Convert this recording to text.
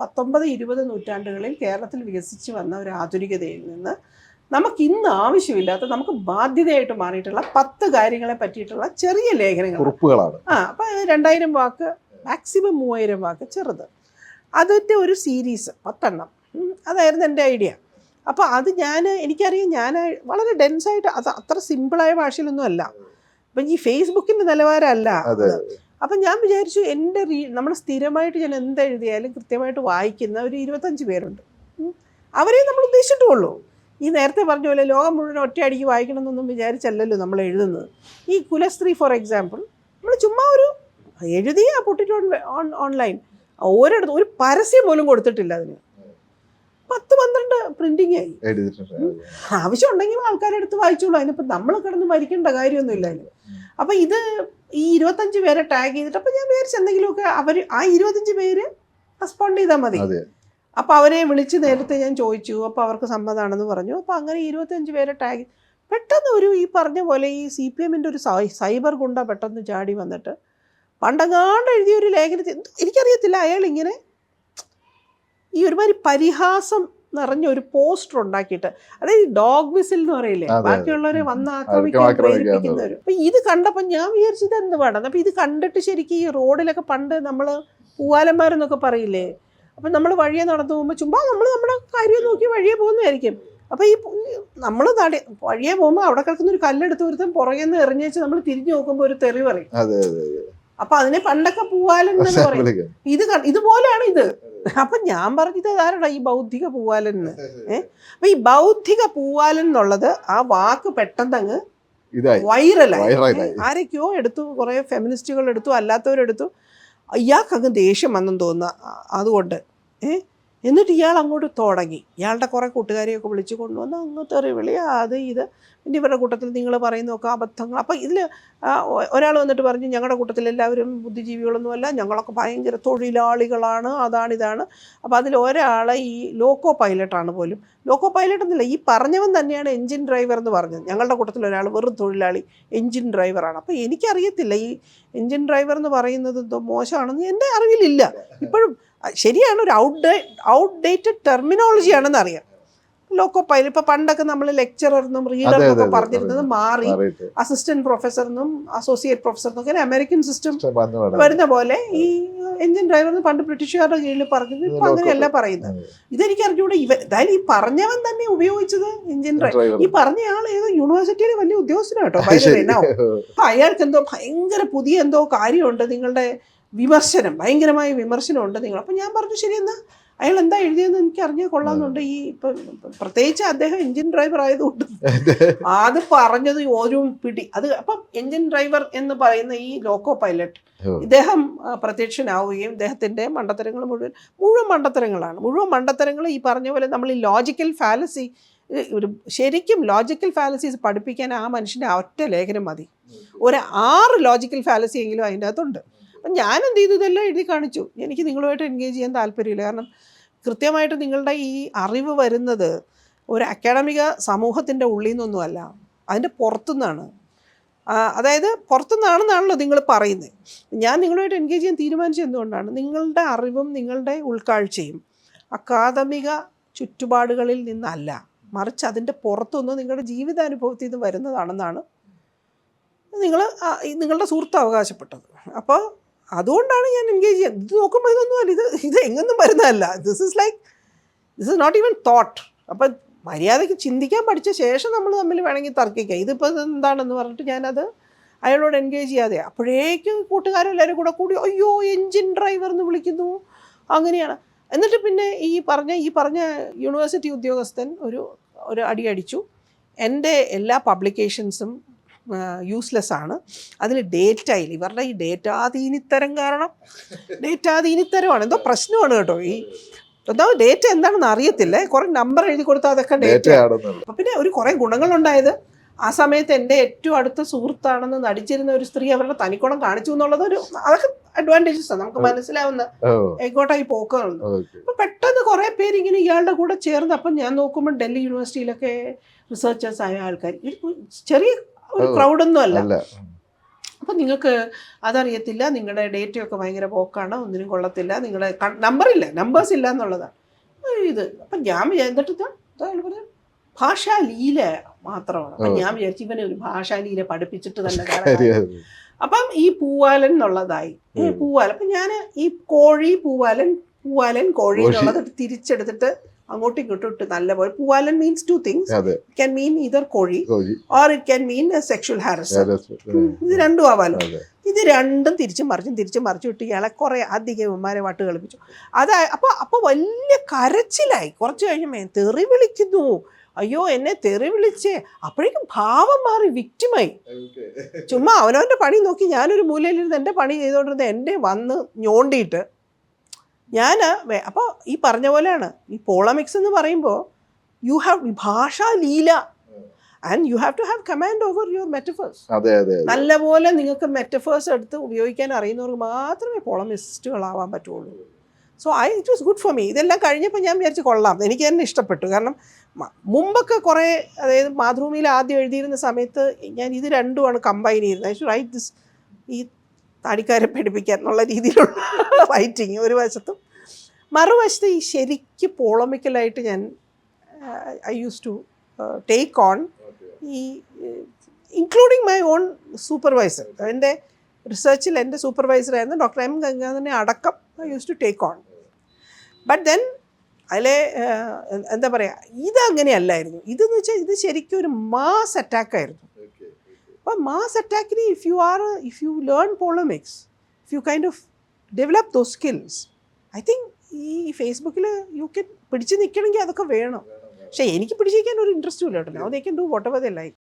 പത്തൊമ്പത് ഇരുപത് നൂറ്റാണ്ടുകളിൽ കേരളത്തിൽ വികസിച്ച് വന്ന ഒരു ആധുനികതയിൽ നിന്ന് നമുക്ക് ഇന്ന് ആവശ്യമില്ലാത്ത നമുക്ക് ബാധ്യതയായിട്ട് മാറിയിട്ടുള്ള പത്ത് കാര്യങ്ങളെ പറ്റിയിട്ടുള്ള ചെറിയ ലേഖനങ്ങൾ. കുറിപ്പുകളാണ്. ആ അപ്പം രണ്ടായിരം വാക്ക് മാക്സിമം മൂവായിരം വാക്ക് ചെറുത്. അതിന്റെ ഒരു സീരീസ് പത്തെണ്ണം. അതായിരുന്നു എന്റെ ഐഡിയ അപ്പോൾ അത് ഞാൻ എനിക്കറിയാം ഞാൻ വളരെ ഡെൻസായിട്ട് അത് അത്ര സിമ്പിളായ ഭാഷയിലൊന്നും അല്ല. അപ്പം ഈ ഫേസ്ബുക്കിന്റെ നിലവാരമല്ല. അപ്പം ഞാൻ വിചാരിച്ചു എന്റെ റീ നമ്മൾ സ്ഥിരമായിട്ട് ഞാൻ എന്ത് എഴുതിയാലും കൃത്യമായിട്ട് വായിക്കുന്ന ഒരു ഇരുപത്തഞ്ച് പേരുണ്ട്. അവരെ നമ്മൾ ഉദ്ദേശിച്ചിട്ടുള്ളൂ. ഈ നേരത്തെ പറഞ്ഞ പോലെ ലോകം മുഴുവൻ ഒറ്റയടിക്ക് വായിക്കണമെന്നൊന്നും വിചാരിച്ചല്ലല്ലോ നമ്മൾ എഴുതുന്നത്. ഈ കുലസ്ത്രീ ഫോർ എക്സാമ്പിൾ നമ്മൾ ചുമ്മാ ഒരു എഴുതിയ പൊട്ടിട്ട് ഓൺ ഓൺലൈൻ. ഓരോടത്ത് ഒരു പരസ്യം പോലും കൊടുത്തിട്ടില്ല അതിന്. പത്ത് പന്ത്രണ്ട് പ്രിന്റിംഗ് ആയി. ആവശ്യം ഉണ്ടെങ്കിൽ ആൾക്കാരെടുത്ത് വായിച്ചോളൂ. അതിനിപ്പോൾ നമ്മൾ കിടന്ന് മരിക്കേണ്ട കാര്യമൊന്നുമില്ല അതിന്. അപ്പം ഇത് ഈ ഇരുപത്തഞ്ച് പേരെ ടാഗ് ചെയ്തിട്ട് അപ്പം ഞാൻ വിചാരിച്ചു എന്തെങ്കിലുമൊക്കെ അവർ ആ ഇരുപത്തഞ്ച് പേര് റെസ്പോണ്ട് ചെയ്താൽ മതി. അപ്പോൾ അവരെ വിളിച്ച് നേരത്തെ ഞാൻ ചോദിച്ചു. അപ്പോൾ അവർക്ക് സമ്മതമാണെന്ന് പറഞ്ഞു. അപ്പോൾ അങ്ങനെ ഇരുപത്തഞ്ച് പേരെ ടാഗ് പെട്ടെന്ന് ഒരു ഈ പറഞ്ഞ പോലെ ഈ സി പി എമ്മിന്റെ ഒരു സൈ- സൈബർ ഗുണ്ട പെട്ടെന്ന് ചാടി വന്നിട്ട് പണ്ടങ്ങാണ്ട് എഴുതിയ ഒരു ലേഖനത്തിൽ എനിക്കറിയത്തില്ല. അയാൾ ഇങ്ങനെ ഈ ഒരുമാതിരി പരിഹാസം നിറഞ്ഞ ഒരു പോസ്റ്റർ ഉണ്ടാക്കിയിട്ട് അതായത് ഡോഗ് വിസിൽ എന്ന് പറയില്ലേ. ബാക്കിയുള്ളവരെ വന്ന് ആക്രമിക്കാൻ പ്രേരിപ്പിക്കുന്നവർ അപ്പൊ ഇത് കണ്ടപ്പോൾ ഞാൻ വിചാരിച്ചത് എന്ത് വേണം? അപ്പൊ ഇത് കണ്ടിട്ട് ശരിക്കും ഈ റോഡിലൊക്കെ പണ്ട് നമ്മൾ പൂവാലന്മാരെന്നൊക്കെ പറയില്ലേ അപ്പൊ നമ്മൾ വഴിയെ നടന്നു പോകുമ്പോൾ ചുമ്മാ നമ്മൾ നമ്മുടെ കാര്യം നോക്കി വഴിയെ പോകുന്നതായിരിക്കും. അപ്പൊ ഈ നമ്മൾ നട വഴിയെ പോകുമ്പോൾ അവിടെ കിടക്കുന്ന ഒരു കല്ലെടുത്ത് ഒരുത്തം പുറകെ നിന്ന് എറിഞ്ഞേച്ച് നമ്മൾ തിരിഞ്ഞു നോക്കുമ്പോൾ ഒരു തെറി പറയും. അപ്പൊ അതിനെ പണ്ടൊക്കെ പൂവാലൻ എന്ന് പറയും. ഇത് ഇതുപോലെയാണ് ഇത്. അപ്പൊ ഞാൻ പറഞ്ഞത് ആരാടാ ഈ ബൗദ്ധിക പൂവാലൻ എന്ന്? ഏഹ് അപ്പം ഈ ബൗദ്ധിക പൂവാലൻ എന്നുള്ളത് ആ വാക്ക് പെട്ടെന്ന് അങ്ങ് ഇതായി. വൈറലായി. ആരൊക്കെയോ എടുത്തു കുറേ ഫെമിനിസ്റ്റുകൾ എടുത്തു അല്ലാത്തവരെടുത്തു. ഇയാൾക്കങ്ങ് ദേഷ്യം വന്നെന്ന് തോന്നുന്ന. അതുകൊണ്ട്. ഏ? എന്നിട്ട് ഇയാൾ അങ്ങോട്ട് തുടങ്ങി. ഇയാളുടെ കുറേ കൂട്ടുകാരെയൊക്കെ വിളിച്ച് കൊണ്ടുവന്ന് അങ്ങ് തെറി വിളി. അത് ഇത്. പിന്നെ ഇവരുടെ കൂട്ടത്തിൽ നിങ്ങൾ പറയുന്നതൊക്കെ അബദ്ധങ്ങൾ. അപ്പോൾ ഇതിൽ ഒരാൾ വന്നിട്ട് പറഞ്ഞു ഞങ്ങളുടെ കൂട്ടത്തിൽ എല്ലാവരും ബുദ്ധിജീവികളൊന്നുമല്ല. ഞങ്ങളൊക്കെ ഭയങ്കര തൊഴിലാളികളാണ്. അതാണിതാണ് അപ്പോൾ അതിൽ ഒരാൾ ഈ ലോക്കോ പൈലറ്റാണ് പോലും. ലോക്കോ പൈലറ്റ് എന്നില്ല ഈ പറഞ്ഞവൻ തന്നെയാണ് എൻജിൻ ഡ്രൈവർ എന്ന് പറഞ്ഞത്. ഞങ്ങളുടെ കൂട്ടത്തിൽ ഒരാൾ വെറും തൊഴിലാളി എൻജിൻ ഡ്രൈവറാണ്. അപ്പോൾ എനിക്കറിയത്തില്ല ഈ എൻജിൻ ഡ്രൈവർ എന്ന് പറയുന്നത് എന്തോ മോശമാണെന്ന്. എന്റെ അറിവിലില്ല. ഇപ്പോഴും ശരിയാണ് ഒരു ഔട്ട് ഔട്ട്ഡേറ്റഡ് ടെർമിനോളജി ആണെന്ന് അറിയാം ലോക്കോ പൈലറ്റ് ഇപ്പൊ പണ്ടൊക്കെ നമ്മൾ ലെക്ചറർ എന്നും റീഡർ എന്നൊക്കെ പറഞ്ഞിരുന്നത് മാറി അസിസ്റ്റന്റ് പ്രൊഫസർ എന്നും അസോസിയേറ്റ് പ്രൊഫസർ എന്നൊക്കെ അമേരിക്കൻ സിസ്റ്റം വരുന്ന പോലെ ഈ എഞ്ചിൻ ഡ്രൈവർ എന്ന് പണ്ട് ബ്രിട്ടീഷുകാരുടെ കീഴിൽ പറഞ്ഞത് ഇപ്പൊ അങ്ങനെയല്ല പറയുന്നത്. ഇതെനിക്ക് അറിഞ്ഞൂടെ ഇവ എന്തായാലും ഈ പറഞ്ഞവൻ തന്നെ ഉപയോഗിച്ചത് എഞ്ചിൻ ഡ്രൈവർ. ഈ പറഞ്ഞ ആൾ ഏതോ യൂണിവേഴ്സിറ്റിയിലെ വലിയ ഉദ്യോഗസ്ഥനാട്ടോ. അപ്പൊ അയാൾക്ക് എന്തോ ഭയങ്കര പുതിയ എന്തോ കാര്യമുണ്ട് നിങ്ങളുടെ വിമർശനം ഭയങ്കരമായ വിമർശനം ഉണ്ട് നിങ്ങൾ അപ്പം ഞാൻ പറഞ്ഞു ശരി അയാൾ എന്താ എഴുതിയെന്ന് എനിക്ക് അറിഞ്ഞാൽ കൊള്ളാമെന്നുണ്ട്. ഈ ഇപ്പം പ്രത്യേകിച്ച് അദ്ദേഹം എഞ്ചിൻ ഡ്രൈവർ ആയതുകൊണ്ട് അത് പറഞ്ഞത് ഓരോ പിടി അത് അപ്പം എഞ്ചിൻ ഡ്രൈവർ എന്ന് പറയുന്ന ഈ ലോക്കോ പൈലറ്റ്. ഇദ്ദേഹം പ്രത്യക്ഷനാവുകയും ഇദ്ദേഹത്തിന്റെ മണ്ടത്തരങ്ങൾ മുഴുവൻ മുഴുവൻ മണ്ടത്തരങ്ങളാണ്. മുഴുവൻ മണ്ടത്തരങ്ങൾ ഈ പറഞ്ഞ പോലെ നമ്മൾ ഈ ലോജിക്കൽ ഫാലസി ഒരു ശരിക്കും ലോജിക്കൽ ഫാലസീസ് പഠിപ്പിക്കാൻ ആ മനുഷ്യന്റെ ഒറ്റ ലേഖനം മതി. ഒരു ആറ് ലോജിക്കൽ ഫാലസി എങ്കിലും അതിന്റെ അകത്തുണ്ട് അപ്പം ഞാൻ എന്ത് ചെയ്തു? ഇതെല്ലാം എഴുതി കാണിച്ചു. എനിക്ക് നിങ്ങളുമായിട്ട് എൻഗേജ് ചെയ്യാൻ താല്പര്യമില്ല. കാരണം കൃത്യമായിട്ട് നിങ്ങളുടെ ഈ അറിവ് വരുന്നത് ഒരു അക്കാഡമിക സമൂഹത്തിന്റെ ഉള്ളിൽ നിന്നൊന്നുമല്ല അതിന്റെ പുറത്തുനിന്നാണ്. അതായത് പുറത്തുനിന്നാണെന്നാണല്ലോ നിങ്ങൾ പറയുന്നത്. ഞാൻ നിങ്ങളുമായിട്ട് എൻഗേജ് ചെയ്യാൻ തീരുമാനിച്ചത് എന്തുകൊണ്ടാണ്? നിങ്ങളുടെ അറിവും നിങ്ങളുടെ ഉൾക്കാഴ്ചയും അക്കാദമിക ചുറ്റുപാടുകളിൽ നിന്നല്ല. മറിച്ച് അതിന്റെ പുറത്തുനിന്ന് നിങ്ങളുടെ ജീവിതാനുഭവത്തിൽ നിന്ന് വരുന്നതാണെന്നാണ് നിങ്ങൾ നിങ്ങളുടെ സുഹൃത്ത് അവകാശപ്പെട്ടത്. അപ്പോൾ അതുകൊണ്ടാണ് ഞാൻ എൻഗേജ് ചെയ്യാൻ ഇത് നോക്കുമ്പോൾ ഇതൊന്നുമല്ല ഇത് ഇത് എങ്ങൊന്നും വരുന്നതല്ല. This is like this is not even thought അപ്പം മര്യാദയ്ക്ക് ചിന്തിക്കാൻ പഠിച്ച ശേഷം നമ്മൾ തമ്മിൽ വേണമെങ്കിൽ തർക്കിക്കാം. ഇതിപ്പോൾ ഇത് എന്താണെന്ന് പറഞ്ഞിട്ട് ഞാനത് അയാളോട് എൻഗേജ് ചെയ്യാതെ അപ്പോഴേക്കും കൂട്ടുകാരെല്ലാവരും കൂടെ കൂടി അയ്യോ എൻജിൻ ഡ്രൈവർ എന്ന് വിളിക്കുന്നു. അങ്ങനെയാണ്. എന്നിട്ട് പിന്നെ ഈ പറഞ്ഞ ഈ പറഞ്ഞ യൂണിവേഴ്സിറ്റി ഉദ്യോഗസ്ഥൻ ഒരു ഒരു അടി അടിച്ചു. എന്റെ എല്ലാ പബ്ലിക്കേഷൻസും യൂസ്ലെസ് ആണ്. അതിൽ ഡേറ്റയിൽ ഇവരുടെ ഈ ഡേറ്റാധീനിത്തരം കാരണം ഡേറ്റാധീനിത്തരമാണ് എന്തോ പ്രശ്നമാണ് കേട്ടോ ഈ. എന്താ ഡേറ്റ എന്താണെന്ന് അറിയത്തില്ലേ. കുറേ നമ്പർ എഴുതി കൊടുത്താൽ അതൊക്കെ ഡേറ്റ അപ്പം പിന്നെ ഒരു കുറേ ഗുണങ്ങളുണ്ടായത്. ആ സമയത്ത് എന്റെ ഏറ്റവും അടുത്ത സുഹൃത്താണെന്ന് നടിച്ചിരുന്ന ഒരു സ്ത്രീ അവരുടെ തനിക്കുണം കാണിച്ചു എന്നുള്ളത് ഒരു അതൊക്കെ അഡ്വാന്റേജസ് ആണ്. നമുക്ക് മനസ്സിലാവുന്ന എങ്ങോട്ടായി പോക്കുകളുണ്ട് അപ്പം പെട്ടെന്ന് കുറേ പേര് ഇങ്ങനെ ഇയാളുടെ കൂടെ ചേർന്ന് അപ്പം ഞാൻ നോക്കുമ്പോൾ ഡൽഹി യൂണിവേഴ്സിറ്റിയിലൊക്കെ റിസർച്ചേഴ്സ് ആയ ആൾക്കാർ ചെറിയ ഒരു. ക്രൗഡൊന്നും അല്ല. അപ്പൊ നിങ്ങൾക്ക് അതറിയത്തില്ല നിങ്ങളുടെ ഡേറ്റയൊക്കെ ഭയങ്കര പോക്കാണ് ഒന്നിനും കൊള്ളത്തില്ല നിങ്ങളുടെ നമ്പറില്ല നമ്പേഴ്സ് ഇല്ല എന്നുള്ളതാണ് ഇത് അപ്പം ഞാൻ എന്നിട്ട് ഭാഷാലീല മാത്രമാണ്. അപ്പം ഞാൻ വിചാരിച്ചു ഇവനെ ഒരു ഭാഷാലീല പഠിപ്പിച്ചിട്ട് തന്നെ. അപ്പം ഈ പൂവാലൻ എന്നുള്ളതായി. പൂവാലൻ അപ്പം ഞാൻ ഈ കോഴി പൂവാലൻ പൂവാലൻ കോഴി. എന്നുള്ളത് തിരിച്ചെടുത്തിട്ട് അങ്ങോട്ടും ഇങ്ങോട്ടും ഇട്ട് നല്ലപോലെ പൂവാലൻ means two things it can mean either കോഴി or it can mean sexual harass. ഇത് രണ്ടും ആവാലോ? ഇത് രണ്ടും തിരിച്ചും മറിച്ചും തിരിച്ചും മറിച്ചും ഇട്ട് ഇയാളെ കുറേ അധികം ഉമ്മാരെ വാട്ട് കളിപ്പിച്ചു. അതാ അപ്പോൾ അപ്പോൾ വലിയ കരച്ചിലായി. കുറച്ച് കഴിഞ്ഞ് തെറി വിളിക്കുന്നു. അയ്യോ എന്നെ തെറി വിളിച്ചേ. അപ്പോഴേക്കും ഭാവം മാറി വിക്റ്റിമായി ചുമ്മാ അവനവന്റെ പണി നോക്കി ഞാനൊരു മൂലയിലിരുന്ന് എന്റെ പണി ചെയ്തുകൊണ്ടിരുന്ന എന്നെ വന്ന് ഞോണ്ടിയിട്ട് ഞാൻ അപ്പോൾ ഈ പറഞ്ഞ പോലെയാണ്. ഈ പോളമിക്സ് എന്ന് പറയുമ്പോൾ യു ഹാവ് ഭാഷാ Leela and you have to have command over your metaphors നല്ലപോലെ നിങ്ങൾക്ക് മെറ്റഫേഴ്സ് എടുത്ത് ഉപയോഗിക്കാൻ അറിയുന്നവർക്ക് മാത്രമേ പോളമിസ്റ്റുകളാവാൻ പറ്റുള്ളൂ. So I it was good for me ഇതെല്ലാം കഴിഞ്ഞപ്പോൾ ഞാൻ വിചാരിച്ച് കൊള്ളാം. എനിക്ക് തന്നെ ഇഷ്ടപ്പെട്ടു. കാരണം മുമ്പൊക്കെ കുറേ അതായത് മാതൃഭൂമിയിൽ ആദ്യം എഴുതിയിരുന്ന സമയത്ത് ഞാൻ ഇത് രണ്ടുമാണ് കമ്പൈൻ ചെയ്യുന്നത് ഐ ഷു റൈറ്റ് ദിസ് ഈ താടിക്കാരെ പഠിപ്പിക്കാൻ എന്നുള്ള രീതിയിലുള്ള റൈറ്റിങ് ഒരു വശത്തും. മറുവശത്ത് ഈ ശരിക്ക് പോളമിക്കലായിട്ട് ഞാൻ I used to take on ഈ ഇൻക്ലൂഡിങ് മൈ ഓൺ സൂപ്പർവൈസർ എന്റെ റിസർച്ചിൽ എന്റെ സൂപ്പർവൈസർ സൂപ്പർവൈസറായിരുന്നു ഡോക്ടർ എം ഗംഗാധരനെ അടക്കം I used to take on but then അതിലെ എന്താ പറയുക ഇതങ്ങനെയല്ലായിരുന്നു. ഇതെന്ന് വെച്ചാൽ ഇത് ശരിക്കും ഒരു മാസ് അറ്റാക്കായിരുന്നു അപ്പം mass അറ്റാക്കിന് if you are if you learn polemics if you kind of develop those skills I think ഈ ഫേസ്ബുക്കിൽ യു കെൻ പിടിച്ച് നിൽക്കണമെങ്കിൽ അതൊക്കെ വേണം. പക്ഷേ എനിക്ക് പിടിച്ചിരിക്കാൻ ഒരു ഇൻട്രസ്റ്റും ഇല്ല കേട്ടോ they can do whatever they like